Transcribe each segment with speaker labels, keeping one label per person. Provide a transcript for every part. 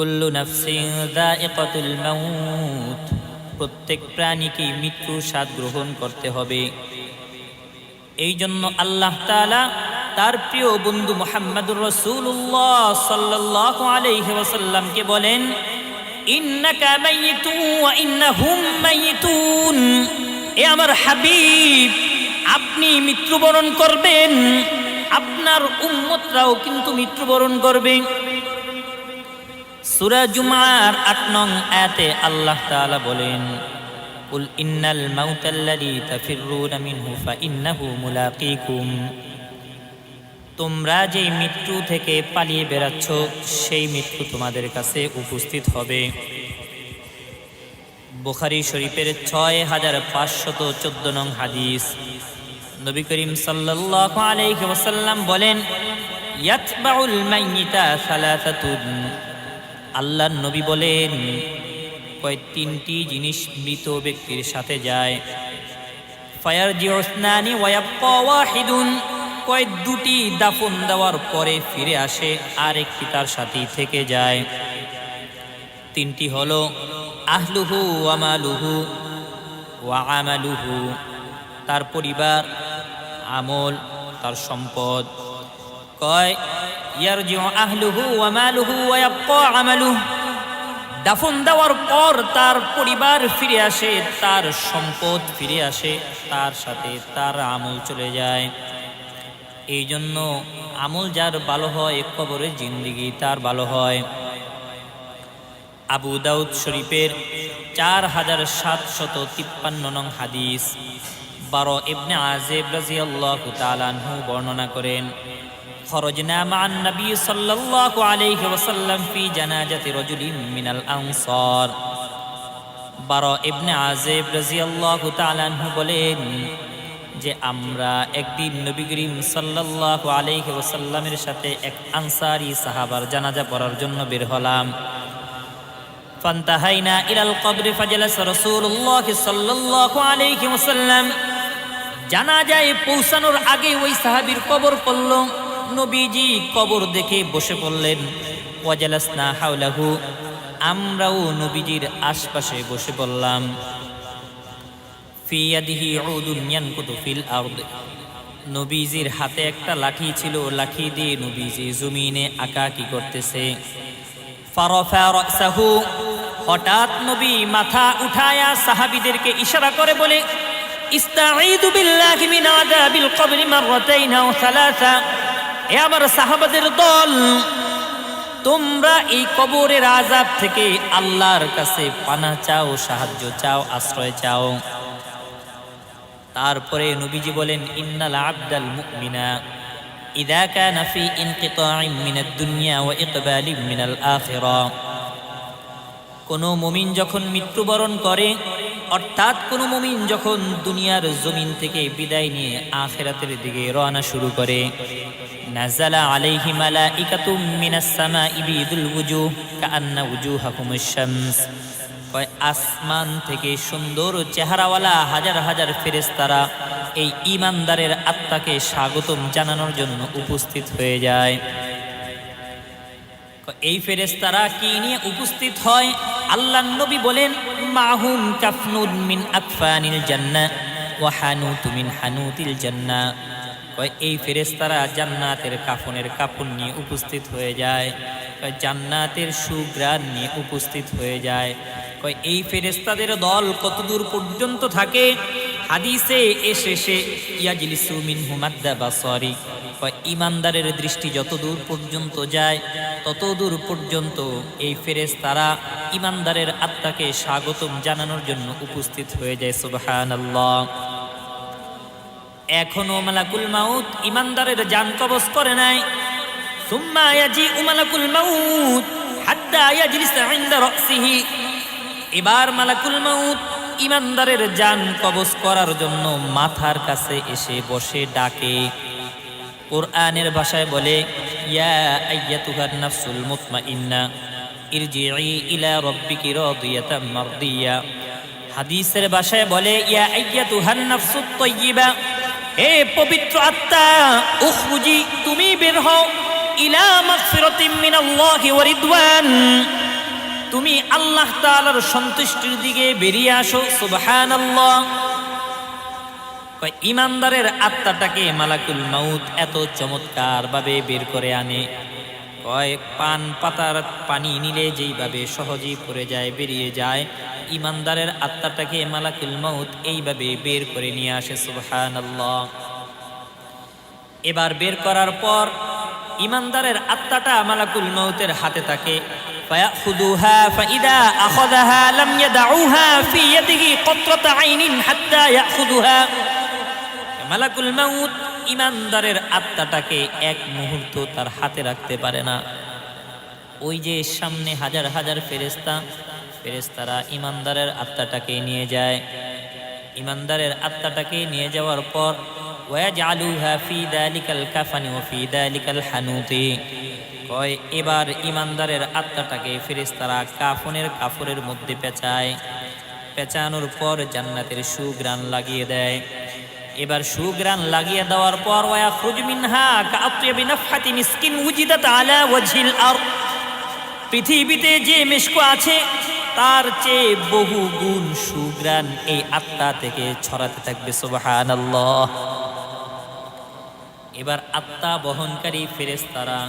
Speaker 1: কুল্লু নাফসিন যায়িকাতুল মাউত। প্রত্যেক প্রাণীকে মৃত্যুর স্বাদ গ্রহণ করতে হবে। এই জন্য আল্লাহ তাআলা তার প্রিয় বন্ধু মোহাম্মদুর রসুল্লাহ সাল্লাহ আলাইহি ওয়াসাল্লামকে বলেন, ইন্নাকা মাইয়িতুন ওয়া ইন্নাহুম মাইয়িতুন এ আমার হাবিব, আপনি মৃত্যুবরণ করবেন। আপনার উম্মতরাও কিন্তু মৃত্যুবরণ করবে। সূরা জুমার 8 নং আয়াতে আল্লাহ তাআলা বলেন, কুল ইন্নাল মাউতাল্লাযী তাফিররুনা মিনহু ফাইন্নাহু মুলাকীকুম। তোমরা যে মৃত্যু থেকে পালিয়ে বেড়াচ্ছ, সেই মৃত্যু তোমাদের কাছে উপস্থিত হবে। বুখারি শরীফের ছয় হাজার পাঁচশত চোদ্দ নং হাদিস। নবী করিম সাল্লাল্লাহু আলাইহি ওয়াসাল্লাম বলেন, ইয়াতবাউল মাইয়িতা সালাসাতুন। আল্লাহর নবী বলেন, কয়, তিনটি জিনিস মৃত ব্যক্তির সাথে যায়। ফায়ার জিওসনানি ওয়াহিদুন, কয়, দুটি দাফন দেওয়ার পরে ফিরে আসে আর একটি তার সাথেই থেকে যায়। তিনটি হলো, আহলুহু ওয়ামালুহু ওয়া আমালুহু, তার পরিবার, আমল, তার সম্পদ। কয় ইয়ারজিউ আহলুহু ওয়ামালুহু ওয়া ইয়াবকা আমালুহু। দাফন দেওয়ার পর তার পরিবার ফিরে আসে, তার সম্পদ ফিরে আসে, তার সাথে তার আমল চলে যায়। এই জন্য আমল যার ভালো হয় কবরে জিন্দিগি তার ভালো হয়। আবু দাউদ শরীফের চার হাজার সাতশত তিপ্পান্ন নং হাদিস, বারো ইবনে আজেব রাজিয়াল্লাহু তাআলাহু বর্ণনা করেন খরজনা মান নবী সাল্লাল্লাহু আলাইহি ওয়াসাল্লাম ফি জানাজাতি রাজুলিন মিনাল আনসার বারো ইবনে আজেব রাজিয়াল্লাহু তাআলা আনহু বলেন যে আমরা একদিন নবী করিম সাল্লাল্লাহু আলাইহি ওয়াসাল্লামের সাথে এক আনসারি সাহাবার জানাজা পড়ার জন্য বের হলাম। ফান্তাহাইনা ইলাল কবরে ফাজলাস রাসূলুল্লাহ সাল্লাল্লাহু আলাইহি ওয়াসাল্লাম। জানাজায় পৌঁছানোর আগে ওই সাহাবীর কবর পড়ল। নবীজি কবর দেখে বসে পড়লেন। ওয়াজালাসনা হাওলাহু, আমরাও নবীজির আশপাশে বসে পড়লাম। ফিয়াদিহি উদুন ইয়ানকুতু ফিল আরদ। নবীজির হাতে একটা লাঠি ছিল লাঠি দিয়ে নবীজি জমিনে আঁকাকি করতেছে। ফারফা রাসাহু, হঠাৎ নবী মাথা উঠায়া সাহাবীদেরকে ইশারা করে বলে, ইস্তাঈদু বিল্লাহি মিন আযাবিল কবরি মাররাতাইন আও সালাসা। এ আমার সাহাবাদের দল, তোমরা এই কবরের আযাব থেকে আল্লাহর কাছে পানা চাও, সাহায্য চাও, আশ্রয় চাও। তারপরে নবীজি বলেন, ইন্নাল আবদাল মুমিনা কানা ফি ইনকিতাইন মিনাদ দুনিয়া ওয়া ইকবালিন মিনাল আখিরা। কোনো মুমিন যখন মৃত্যুবরণ করে অর্থাৎ কোনো মুমিন যখন দুনিয়ার জমিন থেকে বিদায় নিয়ে আখেরাতের দিকে রওনা শুরু করে। নাজালা আলাইহি মালাইকাতুম মিনাস সামাই বিদুল ওয়ুজুহ কাআন্না ওয়ুজুহাকুমুশ শামস আসমান থেকে সুন্দর চেহারাওয়ালা হাজার হাজার ফেরেশতারা এই ইমানদারের আত্মাকে স্বাগতম জানানোর জন্য উপস্থিত হয়ে যায়। এই ফেরেশতারা কি নিয়ে উপস্থিত হয়? আল্লাহ নবী বলেন মাহুম কাফনুদ মিন আকফানিল জান্নাহ, ওয়া হানুতু মিন হানুতিল জান্নাহ। কয়, এই ফেরেশতারা জান্নাতের কাফনের কাপড় নিয়ে উপস্থিত হয়ে যায় জান্নাতের সুগ্রাণ নিয়ে উপস্থিত হয়ে যায়। কয়, এই ফেরেশতাদের দল কতদূর পর্যন্ত থাকে? হাদিসে এসে সে ইয়াজলিসু মিন হুমাদ্দা বাসরি কয় ইমানদারের দৃষ্টি যত দূর পর্যন্ত যায় তত দূর পর্যন্ত এই ফেরেস তারা ইমানদারের আত্মাকে স্বাগতম জানানোর জন্য উপস্থিত হয়ে যায়, সুবহানাল্লাহ। এখনও মালাকুল মাউত ইমানদারের জান কবজ করে নাই। মাউত এবার মালাকুল মাউত ইমানদারের জান কবজ করার জন্য মাথার কাছে এসে বসে ডাকে। কোরআনের ভাষায় বলে, ইয়া মুতমাইন্না ইরজিই ইলা হাদিসের ভাষায় বলে, ইয়া নাফসুত তাইয়্যিবা, হে পবিত্র আত্মা, উখরুজি, তুমি বের হও ইলা মাগফিরাতিম মিনাল্লাহি ওয়া রিদওয়ান। আল্লাহ তাআলার সন্তুষ্টির দিকে বেরিয়ে আসো, সুবহানাল্লাহ। কয় ইমানদারের আত্মাটাকে মালাকুল মাউত এত চমৎকার ভাবে বের করে আনে কয় পান পাতার পানি নিলে যেইভাবে সহজেই পড়ে যায় বেরিয়ে যায় ইমানদারের আত্মাটাকে মালাকুল মাউত এইভাবে বের করে নিয়ে আসে সুবহানাল্লাহ এবার বের করার পর ইমানদারের আত্মাটা মালাকুল মৌতের হাতে থাকে فيأخذها فإذا أخذها لم يدعوها في يده قطرة عين حتى يأخذها মালাকুল মাউত ইমানদারের আত্মাটাকে এক মুহূর্ত তার হাতে রাখতে পারে না। ওই যে সামনে হাজার হাজার ফেরেস্তা ফেরেস্তারা ইমানদারের আত্মাটাকে নিয়ে যায়। ইমানদারের আত্মাটাকে নিয়ে যাওয়ার পর কয়, এবার ইমানদারের আত্মাটাকে ফেরেশতারা কাফনের কাফরের মধ্যে পেঁচায়। পেঁচানোর পর জান্নাতের সুগ্রাণ লাগিয়ে দেয়। এবার সুগ্রাণ লাগিয়ে দেওয়ার পর, ওয়া খুজ মিনহা কাআতিয়াবি নাফহাতি মিসকিন উজিদাত আলা ওয়াজহিল আরদ। পৃথিবীতে যে মেশকো আছে, তার চেয়ে বহু গুণ সুগ্রাণ এই আত্মা থেকে ছড়াতে থাকবে, সুবহানাল্লাহ। এবার আত্মা বহনকারী ফেরেশতারা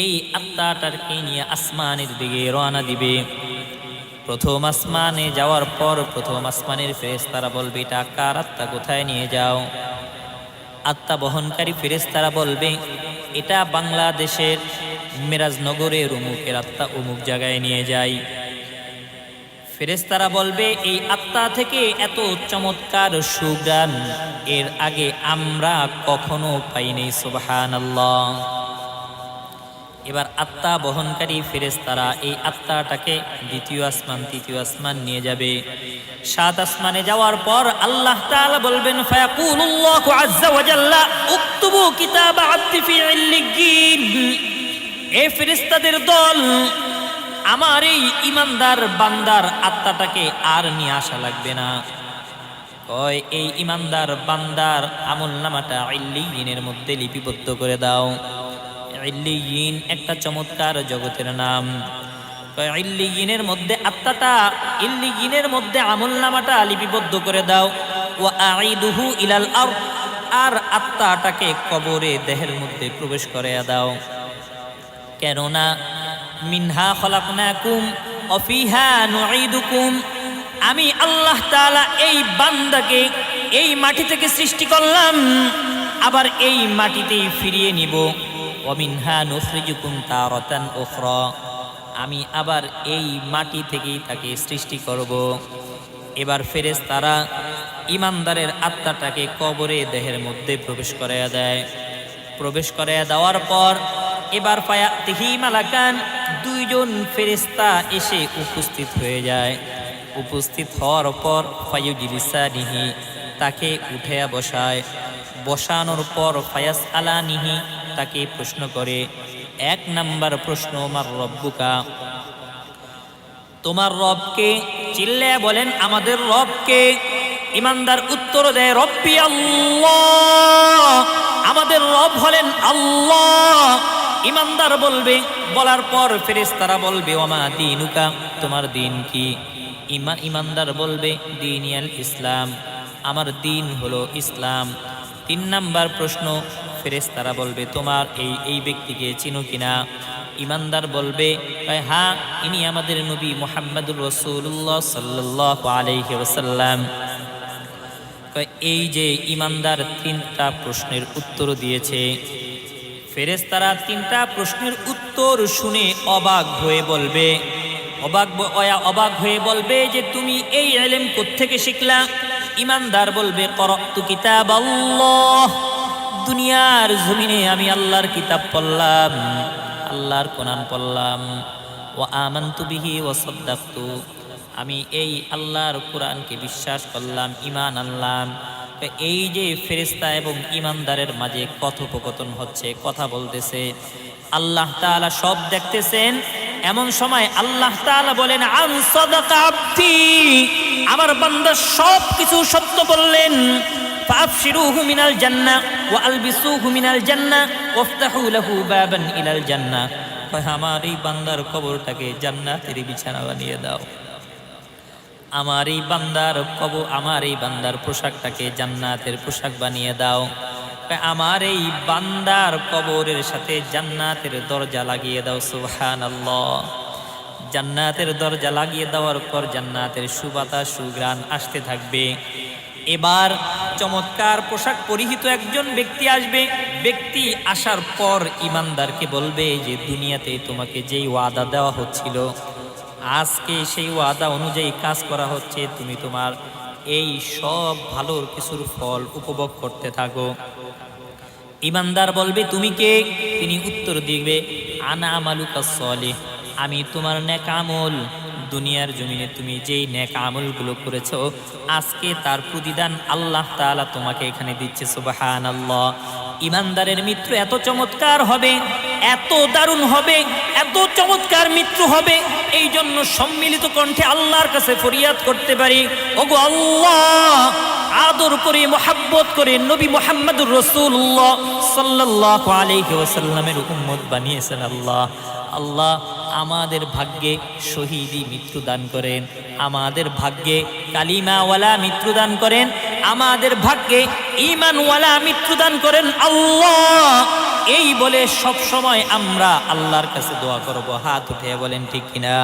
Speaker 1: এই আত্মাটাকে নিয়ে আসমানের দিকে রওনা দিবে। প্রথম আসমানে যাওয়ার পর প্রথম আসমানের ফেরেশতারা বলবে এটা কার আত্মা কোথায় নিয়ে যাও? আত্মা বহনকারী ফেরেশতারা বলবে, এটা বাংলাদেশের মেরাজনগরের অমুকের আত্মা অমুক জায়গায় নিয়ে যাই ফেরেশতারা বলবে, এই আত্মা থেকে এত চমৎকার সুগান, এর আগে আমরা কখনো পাইনি, সুবহানাল্লাহ। এবার আত্মা বহনকারী ফেরেশতারা এই আত্মাটাকে দ্বিতীয় আসমান, তৃতীয় আসমান নিয়ে যাবে। সাত আসমানে যাওয়ার পর আল্লাহ তাআলা বলবেন, ফায়াকুলুল্লাহু আজ্জা ওয়া জাল্লা উকতুবু কিতাব আব্দি ফি ইল্লিয়িন এই ফেরেশতাদের দল, আমার এই ইমানদার বান্দার আত্মাটাকে আর নিয়ে আসা লাগবে না। কয়, এই ইমানদার বান্দার আমল নামাটা ইল্লিয়িনের মধ্যে লিপিবদ্ধ করে দাও। ইল্লিয়িন একটা চমৎকার জগতের নাম। ইল্লিয়িনের মধ্যে আত্মাটা ইল্লিয়িনের মধ্যে আমল নামাটা লিপিবদ্ধ করে দাও। ও আইদুহু ইলাল আর আর আত্মাটাকে কবরে দেহের মধ্যে প্রবেশ করে দাও। কেননা, মিনহা খলাকনাকুম অফিহা নুঈদুকুম, আমি আল্লাহ তাআলা এই বান্দাকে এই মাটি থেকে সৃষ্টি করলাম, আবার এই মাটিতেই ফিরিয়ে নিব। অমিনহা উখরা। আমি আবার এই মাটি থেকেই তাকে সৃষ্টি করব। এবার ফেরেস তারা ইমানদারের আত্মাটাকে কবরে দেহের মধ্যে প্রবেশ করাইয়া দেয়। প্রবেশ করাইয়া দেওয়ার পর এবার পায়া তিহি মালাকান দুইজন ফেরেস্তা এসে উপস্থিত হয়ে যায়। উপস্থিত হওয়ার পর ফায়ুজিলিসা নিহি তাকে উঠেয়া বসায়। বসানোর পর ফায়াস আলা নিহি তাকে প্রশ্ন করে, এক নাম্বার প্রশ্ন, আমার রব্বুকা? তোমার রবকে? চিল্লে বলেন, আমাদের রবকে। ইমানদার উত্তর দেয়, রব্বি আল্লাহ। আমাদের রব হলেন আল্লাহ। ইমানদার বলবে, বলার পর ফেরেশতারা বলবে ওমা দিনুকা? তোমার দিন কি? ইমা, ইমানদার বলবে দিন দিনিয়াল ইসলাম। আমার দিন হলো ইসলাম। তিন নাম্বার প্রশ্ন, ফেরেশতারা বলবে, তোমার এই এই ব্যক্তিকে চিনো কিনা? ইমানদার বলবে হ্যাঁ ইনি আমাদের নবী মোহাম্মদুর রসুল্লাহ সাল্লাহ আলহি ওসাল্লাম এই যে ইমানদার তিনটা প্রশ্নের উত্তর দিয়েছে। ফেরেশতারা তিনটা প্রশ্নের উত্তর শুনে অবাক হয়ে বলবে, অবাক অবাক হয়ে বলবে যে, তুমি এই এলেম থেকে শিখলা? ইমানদার বলবে, করতু কিতাব আল্লাহ দুনিয়ার জমিনে আমি আল্লাহর কিতাব পড়লাম, আল্লাহর কোরআন পড়লাম। ও আমান্তু বিহি ও সদ্দাক্তু, আমি এই আল্লাহর কোরআনকে বিশ্বাস করলাম ইমান আনলাম। এই যে ফেরিস্তা এবং ইমানদারের মাঝে কথোপকথন হচ্ছে, কথা বলতেছে, আল্লাহ তাআলা সব দেখতেছেন। এমন সময় আল্লাহ তাআলা বলেন, আন সাদাকা আবদি আমার বান্দা সব কিছু সত্য বললেন فأبشروه من الجنة وألبسوه من الجنة وافتحوا له بابا إلى الجنة কয় আমার এই বান্দার কবরটাকে জান্নাতের বিছানা বানিয়ে দাও আমার এই বান্দার কব আমার এই বান্দার পোশাকটাকে জান্নাতের পোশাক বানিয়ে দাও কয় আমার এই বান্দার কবরের সাথে জান্নাতের দরজা লাগিয়ে দাও সুবহান জান্নাতের দরজা লাগিয়ে দেওয়ার পর জান্নাতের সুবাতাস সুগ্রাণ আসতে থাকবে। এবার চমৎকার পোশাক পরিহিত একজন ব্যক্তি আসবে। ব্যক্তি আসার পর ইমানদারকে বলবে যে, দুনিয়াতে তোমাকে যেই ওয়াদা দেওয়া হচ্ছিল, আজকে সেই ওয়াদা অনুযায়ী কাজ করা হচ্ছে। তুমি তোমার এই সব ভালোর কিছুর ফল উপভোগ করতে থাকো। ইমানদার বলবে, তুমি কে? তিনি উত্তর দিবে, আনা আমালুকা সলে আমি তোমার নেক আমল। দুনিয়ার জমিনে তুমি যেই নেক আমলগুলো করেছ, আজকে তার প্রতিদান আল্লাহ তাআলা তোমাকে এখানে দিচ্ছে সুবাহান আল্লাহ ইমানদারের মৃত্যু এত চমৎকার হবে, এত দারুণ হবে, এত চমৎকার মৃত্যু হবে এই জন্য সম্মিলিত কণ্ঠে আল্লাহর কাছে ফরিয়াদ করতে পারি। ওগো আল্লাহ আদর করে, মোহাব্বত করে নবী মোহাম্মদুর রসুল্লাহ সাল্লাহ আলাইহি ওয়াসাল্লামের উম্মত বানিয়েছেন আল্লাহ। আল্লাহ আমাদের ভাগ্যে শহীদি মৃত্যু দান করেন, আমাদের ভাগ্যে কালিমাওয়ালা মৃত্যু দান করেন, আমাদের ভাগ্যে ইমানওয়ালা মৃত্যু দান করেন আল্লাহ। এই বলে সব সময় আমরা আল্লাহর কাছে দোয়া করব। হাত উঠে বলেন, ঠিক কিনা?